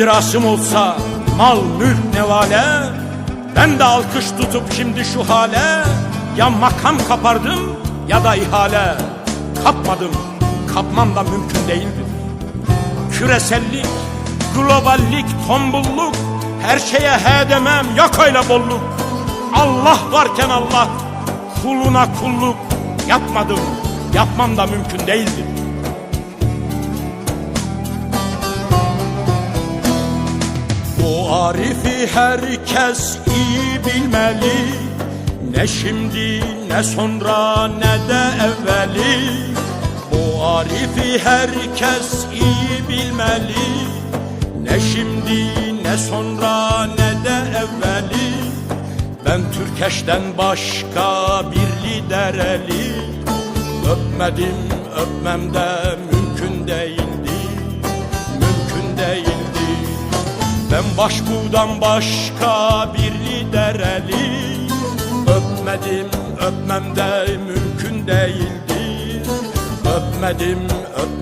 mirasım olsa mal mülk nevale Ben de alkış tutup şimdi şu hale Ya makam kapardım ya da ihale. Kapmadım, kapmam da mümkün değildir Küresellik, globallik, tombulluk Her şeye he demem, yok öyle bolluk. Allah varken Allah, kuluna kulluk Yapmadım, yapmam da mümkün değildir Bu arifi herkes iyi bilmeli. Ne şimdi ne sonra ne de evveli. Bu arifi herkes iyi bilmeli. Ne şimdi ne sonra ne de evveli. Ben Türkeş'ten başka bir lider eli. Öpmedim öpmem de mümkün değildi ben başbuğdan başka bir lider eli Öpmedim öpmem de mümkün değildi Öpmedim öpmem